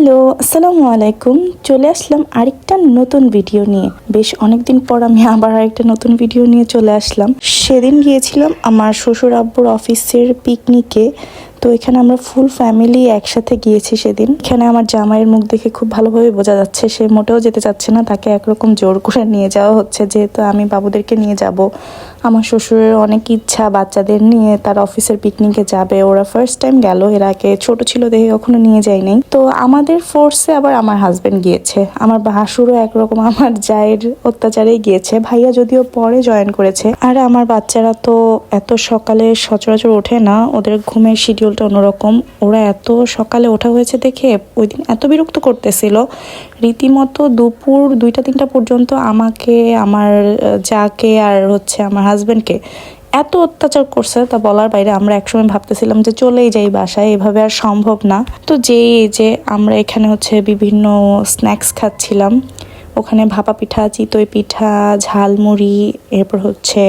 Hello, আসসালামু আলাইকুম। চলে আসলাম আরেকটা নতুন ভিডিও নিয়ে। বেশ অনেকদিন পর আমি আবার আরেকটা নতুন ভিডিও নিয়ে চলে আসলাম। সেদিন গিয়েছিলাম আমার শ্বশুর আব্বুর অফিসের পিকনিকে তো এখানে আমরা ফুল ফ্যামিলি একসাথে গিয়েছি সেদিন। এখানে আমার জামাইয়ের মুখ দেখে খুব ভালোভাবে বোঝা যাচ্ছে, সে মোটেও যেতে চাচ্ছে না, তাকে একরকম জোর করে নিয়ে যাওয়া হচ্ছে, যেহেতু আমি বাবুদেরকে নিয়ে যাব। আমার শ্বশুরের অনেক ইচ্ছা, বাচ্চাদের নিয়ে তার অফিসের পিকনিকে যাবে। ওরা ফার্স্ট টাইম গেল, এর আগে ছোট ছিল দেখে কখনো নিয়ে যায় নাই। তো আমাদের ফোর্সে আবার আমার হাজবেন্ড গিয়েছে। আমার ভাসুরও একরকম আমার জায়ের অত্যাচারেই গিয়েছে। ভাইয়া যদিও পরে জয়েন করেছে, আর আমার বাচ্চারা তো এত সকালে সচরাচর ওঠে না, ওদের ঘুমের শিডিউলটা অন্যরকম। ওরা এত সকালে ওঠা হয়েছে দেখে ওই দিন এত বিরক্ত করতেছিল। রীতিমতো দুপুর দুইটা, তিনটা পর্যন্ত আমাকে, আমার যাকে আর হচ্ছে আমার হাজবেন্ডকে এত অত্যাচার করছে তা বলার বাইরে আমরা একসময় ভাবতেছিলাম যে চলেই যাই বাসায়, এভাবে আর সম্ভব না। তো যেই যে আমরা এখানে হচ্ছে বিভিন্ন স্ন্যাক্স খাচ্ছিলাম ওখানে ভাপা পিঠা, চিতই পিঠা, ঝালমুড়ি, এরপর হচ্ছে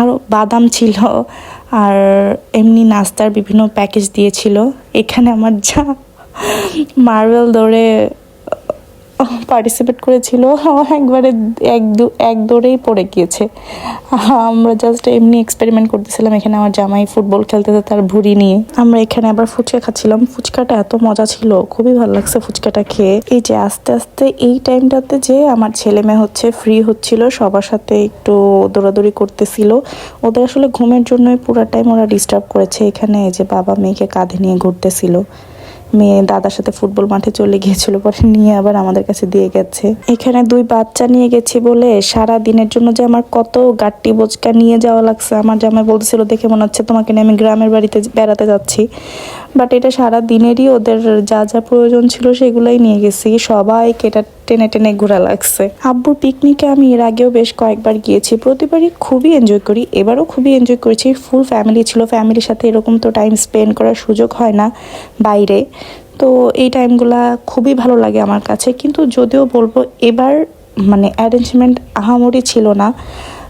আরও বাদাম ছিল আর এমনি নাস্তার বিভিন্ন প্যাকেজ দিয়েছিল। এখানে আমার যা মার্বেল দৌড়ে পার্টিসিপেট করেছিল। একবারে এক দু, এক দৌড়েই পড়ে গিয়েছে। আমরা জাস্ট এমনি এক্সপেরিমেন্ট করতেছিলাম এখানে আমার জামাই ফুটবল খেলতেছে তার ভুড়ি নিয়ে। আমরা এখানে আবার ফুচকা খাচ্ছিলাম। ফুচকাটা এত মজা ছিল, খুবই ভালো লাগছে ফুচকাটা খেয়ে। এই যে আস্তে আস্তে এই টাইমটাতে যে আমার ছেলে মেয়ে হচ্ছে ফ্রি হচ্ছিল, সবার সাথে একটু দৌড়াদৌড়ি করতেছিল। ওদের আসলে ঘুমের জন্যই পুরো টাইম ওরা ডিস্টার্ব করেছে। এখানে এই যে বাবা মেয়েকে কাঁধে নিয়ে ঘুরতেছিল। মেয়ে দাদার সাথে ফুটবল মাঠে চলে গিয়েছিল পরে নিয়ে আবার আমাদের কাছে দিয়ে গেছে। এখানে দুই বাচ্চা নিয়ে গেছি বলে সারা দিনের জন্য যে আমার কত গাট্টি বোচকা নিয়ে যাওয়া লাগছে। আমার জামাই বলছিল দেখে মনে হচ্ছে তোমাকে নিয়ে আমি গ্রামের বাড়িতে বেড়াতে যাচ্ছি। বাট এটা সারা দিনেরই ওদের যা যা প্রয়োজন ছিল সেগুলোই নিয়ে গেছি। সবাইকে এটা টেনে টেনে ঘোরা লাগছে। আব্বুর পিকনিকে আমি এর আগেও বেশ কয়েকবার গিয়েছি। প্রতিবারই খুবই এনজয় করি, এবারও খুবই এনজয় করেছি। ফুল ফ্যামিলি ছিল ফ্যামিলির সাথে এরকম তো টাইম স্পেন্ড করার সুযোগ হয় না বাইরে। তো এই টাইমগুলা খুবই ভালো লাগে আমার কাছে। কিন্তু যদিও বলব, এবার মানে অ্যারেঞ্জমেন্ট আহামরি ছিল না।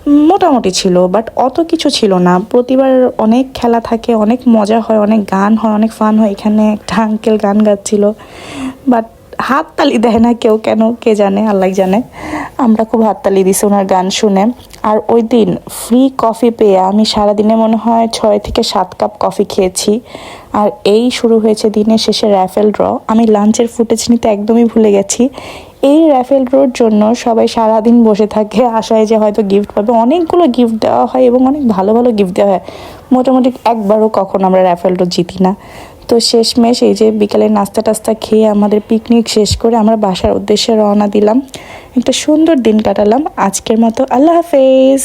মোটামুটি ছিল বাট অত কিছু ছিল না। প্রতিবার অনেক খেলা থাকে, অনেক মজা হয়, অনেক গান হয়, অনেক ফান হয়। এখানে একটা আঙ্কেল গান গাচ্ছিল। বাট হাততালি দেয় না কেউ কেন, কে জানে, আল্লাহ জানে। আমরা খুব হাততালি দিছি ওনার গান শুনে। আর ওই দিন ফ্রি কফি পেয়ে আমি সারাদিনে মনে হয় ছয় থেকে সাত কাপ কফি খেয়েছি। আর এই শুরু হয়েছে দিনের শেষে র্যাফেল ড্র আমি লাঞ্চের ফুটেজ নিতে একদমই ভুলে গেছি। এই র্যাফেল ড্রোর জন্য সবাই সারাদিন বসে থাকে, আশায় যে হয়তো গিফট পাবে। অনেকগুলো গিফট দেওয়া হয় এবং অনেক ভালো ভালো গিফট দেওয়া হয়। মোটামুটি একবারও কখন আমরা র্যাফেল ড্র জিতি না। তো শেষমেশ এই যে বিকালে নাস্তা টাস্তা খেয়ে আমাদের পিকনিক শেষ করে আমরা বাসার উদ্দেশ্যে রওনা দিলাম। একটা সুন্দর দিন কাটালাম। আজকের মতো আল্লাহ হাফেজ।